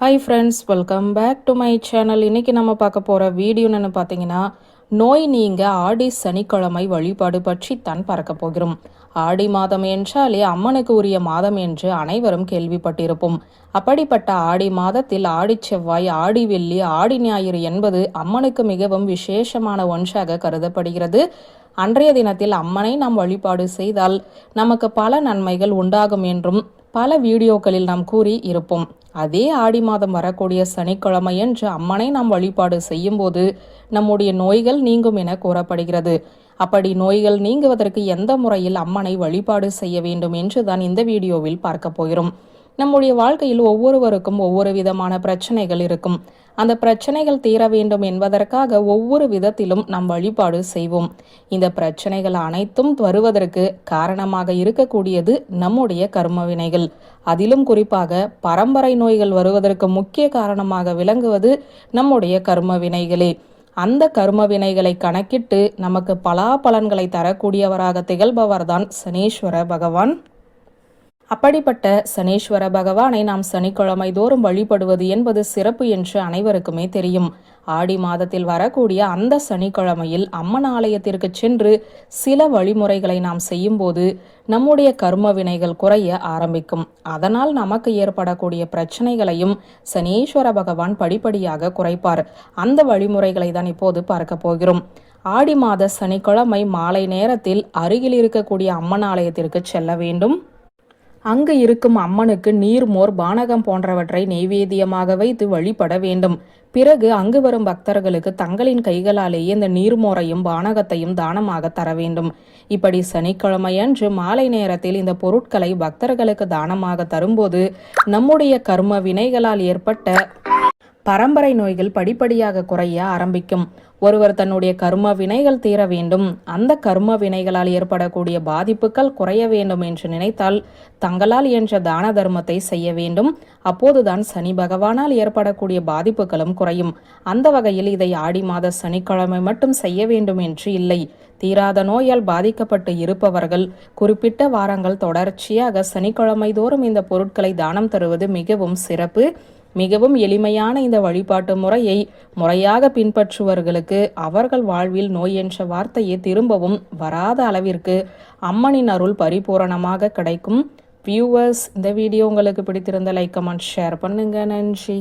Hi friends welcome back to my channel இன்னைக்கு நம்ம பார்க்க போகிற வீடியோன்னு பார்த்தீங்கன்னா நோய் நீங்க ஆடி சனிக்கிழமை வழிபாடு பற்றி தான் பார்க்க போகிறோம். ஆடி மாதம் என்றாலே அம்மனுக்கு உரிய மாதம் என்று அனைவரும் கேள்விப்பட்டிருப்போம். அப்படிப்பட்ட ஆடி மாதத்தில் ஆடி செவ்வாய் ஆடி வெள்ளி ஆடி ஞாயிறு என்பது அம்மனுக்கு மிகவும் விசேஷமான ஒன்றாக கருதப்படுகிறது. அன்றைய தினத்தில் அம்மனை நாம் வழிபாடு செய்தால் நமக்கு பல நன்மைகள் உண்டாகும் என்றும் பல வீடியோக்களில் நாம் கூறி இருப்போம். அதே ஆடி மாதம் வரக்கூடிய சனிக்கிழமையன்று அம்மனை நாம் வழிபாடு செய்யும்போது நம்முடைய நோய்கள் நீங்கும் என கூறப்படுகிறது. அப்படி நோய்கள் நீங்குவதற்கு எந்த முறையில் அம்மனை வழிபாடு செய்ய வேண்டும் என்று தான் இந்த வீடியோவில் பார்க்க போகிறோம். நம்முடைய வாழ்க்கையில் ஒவ்வொருவருக்கும் ஒவ்வொரு விதமான பிரச்சனைகள் இருக்கும். அந்த பிரச்சனைகள் தீர வேண்டும் என்பதற்காக ஒவ்வொரு விதத்திலும் நாம் வழிபாடு செய்வோம். இந்த பிரச்சனைகள் அனைத்தும் வருவதற்கு காரணமாக இருக்கக்கூடியது நம்முடைய கர்ம வினைகள் அதிலும் குறிப்பாக பரம்பரை நோய்கள் வருவதற்கு முக்கிய காரணமாக விளங்குவது நம்முடைய கர்ம வினைகளே அந்த கர்ம வினைகளை கணக்கிட்டு நமக்கு பலா பலன்களை தரக்கூடியவராக திகழ்பவர்தான் சனீஸ்வர பகவான். அப்படிப்பட்ட சனீஸ்வர பகவானை நாம் சனிக்கிழமை தோறும் வழிபடுவது என்பது சிறப்பு என்று அனைவருக்குமே தெரியும். ஆடி மாதத்தில் வரக்கூடிய அந்த சனிக்கிழமையில் அம்மன் ஆலயத்திற்கு சென்று சில வழிமுறைகளை நாம் செய்யும்போது நம்முடைய கர்ம வினைகள் குறைய ஆரம்பிக்கும். அதனால் நமக்கு ஏற்படக்கூடிய பிரச்சனைகளையும் சனீஸ்வர பகவான் படிப்படியாக குறைப்பார். அந்த வழிமுறைகளை தான் இப்போது பார்க்க போகிறோம். ஆடி மாத சனிக்கிழமை மாலை நேரத்தில் அருகில் இருக்கக்கூடிய அம்மன் ஆலயத்திற்கு செல்ல வேண்டும். அங்கு இருக்கும் அம்மனுக்கு நீர்மோர் பானகம் போன்றவற்றை நெய்வேத்தியமாக வைத்து வழிபட வேண்டும். பிறகு அங்கு வரும் பக்தர்களுக்கு தங்களின் கைகளாலேயே இந்த நீர்மோரையும் பானகத்தையும் தானமாக தர வேண்டும். இப்படி சனிக்கிழமையன்று மாலை நேரத்தில் இந்த பொருட்களை பக்தர்களுக்கு தானமாக தரும்போது நம்முடைய கர்ம வினைகளால் ஏற்பட்ட பரம்பரை நோய்கள் படிப்படியாக குறைய ஆரம்பிக்கும். ஒருவர் தன்னுடைய கர்ம வினைகள் தீர வேண்டும். அந்த கர்ம வினைகளால் ஏற்படக்கூடிய பாதிப்புகள் குறைய வேண்டும் என்று நினைத்தால் தங்களால் என்ற தான தர்மத்தை செய்ய வேண்டும். அப்போதுதான் சனி பகவானால் ஏற்படக்கூடிய பாதிப்புகளும் குறையும். அந்த வகையில் இதை ஆடி மாத சனிக்கிழமை மட்டும் செய்ய வேண்டும் என்று இல்லை. தீராத நோயால் பாதிக்கப்பட்டு இருப்பவர்கள் குறிப்பிட்ட வாரங்கள் தொடர்ச்சியாக சனிக்கிழமை தோறும் இந்த பொருட்களை தானம் தருவது மிகவும் சிறப்பு. மிகவும் எளிமையான இந்த வழிபாட்டு முறையை முறையாக பின்பற்றுவர்களுக்கு அவர்கள் வாழ்வில் நோய் என்ற வார்த்தையை திரும்பவும் வராத அளவிற்கு அம்மனின் அருள் பரிபூரணமாக கிடைக்கும். வியூவர்ஸ் இந்த வீடியோ உங்களுக்கு பிடித்திருந்த லைக் கமெண்ட் ஷேர் பண்ணுங்கள் நன்றி.